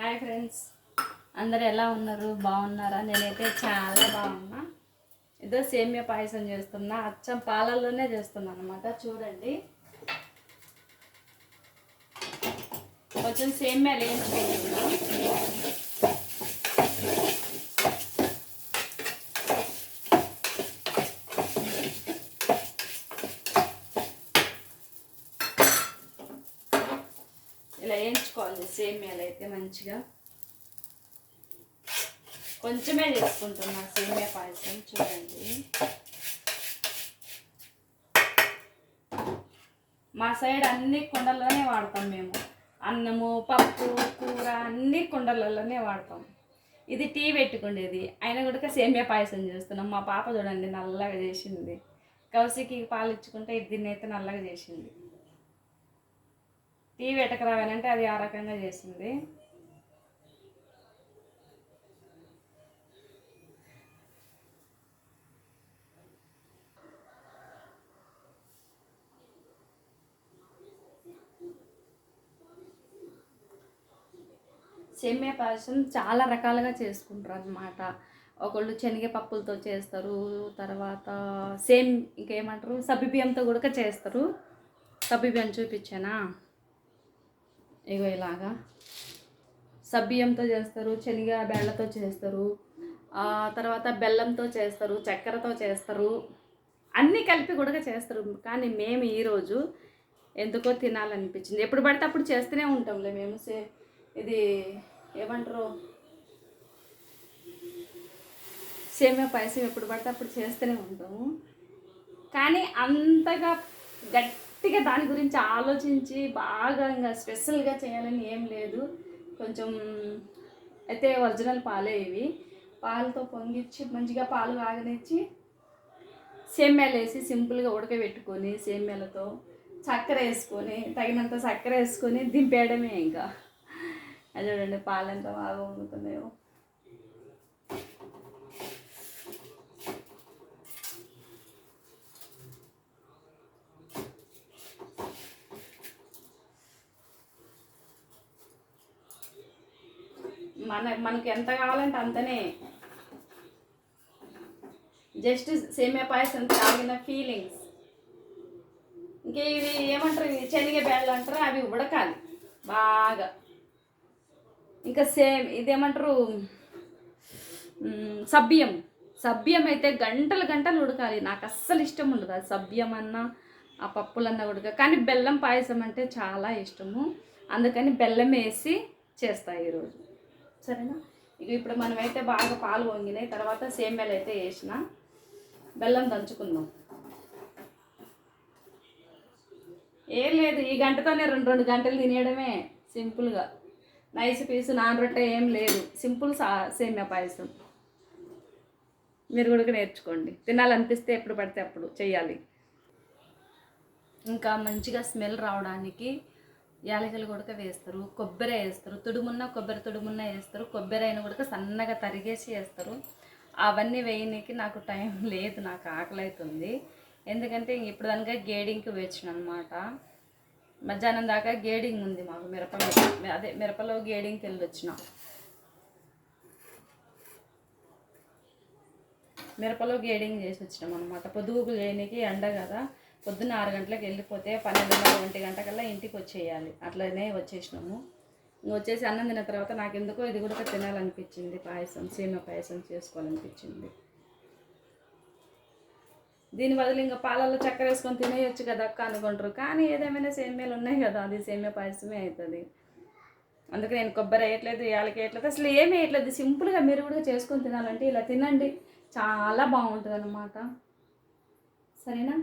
Hi friends. అందరు ఎలా ఉన్నారు? బాగున్నారా? నేనైతే చాలా బాగున్నా. ఏదో సేమియా పాయసం చేస్తున్నా. అచ్చం పాలల్లోనే చేస్తున్నా అనమాట చూడండి. కొంచెం సేమియాలు వేయించి ఇలా వేయించుకోవాలి. సేమియాలు అయితే మంచిగా. కొంచెమే చేసుకుంటున్నా సేమియా పాయసం. చూడండి. మా సైడ్ అన్ని కుండల్లోనే వాడతాం మేము. అన్నము పప్పు కూర అన్ని కుండలలోనే వాడతాం. ఇది టీ పెట్టుకుండేది. అయినా కూడా సేమియా పాయసం చేస్తున్నాం. మా పాప చూడండి నల్లగా చేసింది. కౌశికి పాలు ఇచ్చుకుంటే దీన్ని అయితే నల్లగా చేసింది. టీ వేటకు రావాలంటే అది ఆ రకంగా చేసింది సేమియా పాయసం చాలా రకాలుగా చేసుకుంటారు అనమాట ఒకళ్ళు శనగపప్పులతో చేస్తారు తర్వాత సేమ్ ఇంకేమంటారు? సబ్బిబియ్యంతో కూడా చేస్తారు. సబ్బిబియ్యం చూపించానా? ఇగో ఇలాగా. సబ్బియ్యంతో చేస్తారు శనగ బెల్లతో చేస్తారు ఆ తర్వాత బెల్లంతో చేస్తారు చక్కెరతో చేస్తారు అన్నీ కలిపి కూడా చేస్తారు. కానీ మేము ఈరోజు ఎందుకో తినాలనిపించింది. ఎప్పుడు పడితే అప్పుడు చేస్తూనే ఉంటాంలే మేము. సే ఇది ఏమంటారు? సేమియా పాయసం ఎప్పుడు పడితే అప్పుడు చేస్తూనే ఉంటాము. కానీ అంతగా గట్టిగా దాని గురించి ఆలోచించి బాగా ఇంకా స్పెషల్గా చేయాలని ఏం లేదు. కొంచెం అయితే ఒరిజినల్ పాలే ఇవి. పాలతో పొంగిచ్చి మంచిగా పాలు కాగనిచ్చి సేమ్యాలు వేసి సింపుల్గా ఉడకబెట్టుకొని సేమ్యాలతో చక్కెర వేసుకొని తగినంత చక్కెర వేసుకొని దింపేయడమే ఇంకా. అది చూడండి పాలు ఎంత బాగా పొంగుతున్నాయో మన మనకి ఎంత కావాలంటే అంతనే. జస్ట్ సేమియా పాయసం తాగిన ఫీలింగ్స్ ఇంకా ఇవి ఏమంటారు ఇవి శనగ బేళ్ళు అంటారు అవి ఉడకాలి బాగా. ఇంకా సేమ్ ఇదేమంటారు సభ్యం సభ్యం అయితే గంటలు గంటలు ఉడకాలి. నాకు అస్సలు ఇష్టం ఉండదు. అది సభ్యం అన్నా ఆ పప్పులన్నా ఉడక. కానీ బెల్లం పాయసం అంటే చాలా ఇష్టము. అందుకని బెల్లం వేసి చేస్తాయి ఈరోజు. సరేనా? ఇక ఇప్పుడు మనమైతే బాగా పాలు వంగినాయి తర్వాత సేమ్యాలు అయితే వేసిన. బెల్లం దంచుకుందాం. ఏం లేదు ఈ గంటతోనే రెండు రెండు గంటలు తినేయడమే సింపుల్గా. నైస్ పీసు నాన్ రొట్టె ఏం లేదు. సింపుల్ సా సేమ్యా పాయసం. మీరు కూడా నేర్చుకోండి. తినాలనిపిస్తే ఎప్పుడు పడితే అప్పుడు చేయాలి ఇంకా మంచిగా స్మెల్ రావడానికి యాలకులు కూడా వేస్తారు కొబ్బరి వేస్తారు తుడుమున్న కొబ్బరి తుడుమున్న వేస్తారు కొబ్బరి అయిన కూడా సన్నగా తరిగేసి వేస్తారు. అవన్నీ వేయనీకి నాకు టైం లేదు నాకు ఆకలి అవుతుంది ఎందుకంటే ఇంక ఇప్పుడు దానిగా గేడింగ్కి వచ్చిన అనమాట మధ్యాహ్నం దాకా గేడింగ్ ఉంది మాకు మిరపలో. అదే మిరపలో గేడింగ్కి వెళ్ళి వచ్చిన. మిరపలో గేడింగ్ చేసి వచ్చినాం అనమాట పొదుగుకు చేయడానికి ఎండ కదా పొద్దున్న ఆరు గంటలకు వెళ్ళిపోతే పన్నెండున్నర ఒంటి గంటకల్లా ఇంటికి వచ్చేయాలి. అట్లనే వచ్చేసినాము. ఇంక వచ్చేసి అన్నం తిన్న తర్వాత నాకు ఎందుకో ఇది కూడా తినాలనిపించింది. పాయసం సేమియా పాయసం చేసుకోవాలనిపించింది. దీని బదులు ఇంకా పాలల్లో చక్కెర వేసుకొని తినేయొచ్చు కదా అక్క అనుకుంటారు. కానీ ఏదేమైనా సేమ్యాలు ఉన్నాయి కదా అది సేమ్యా పాయసమే అవుతుంది అందుకే నేను కొబ్బరి వేయట్లేదు యాలకి వేయట్లేదు అసలు ఏమి వేయట్లేదు. సింపుల్గా మీరు కూడా చేసుకొని తినాలంటే ఇలా తినండి. చాలా బాగుంటుంది అన్నమాట సరేనా?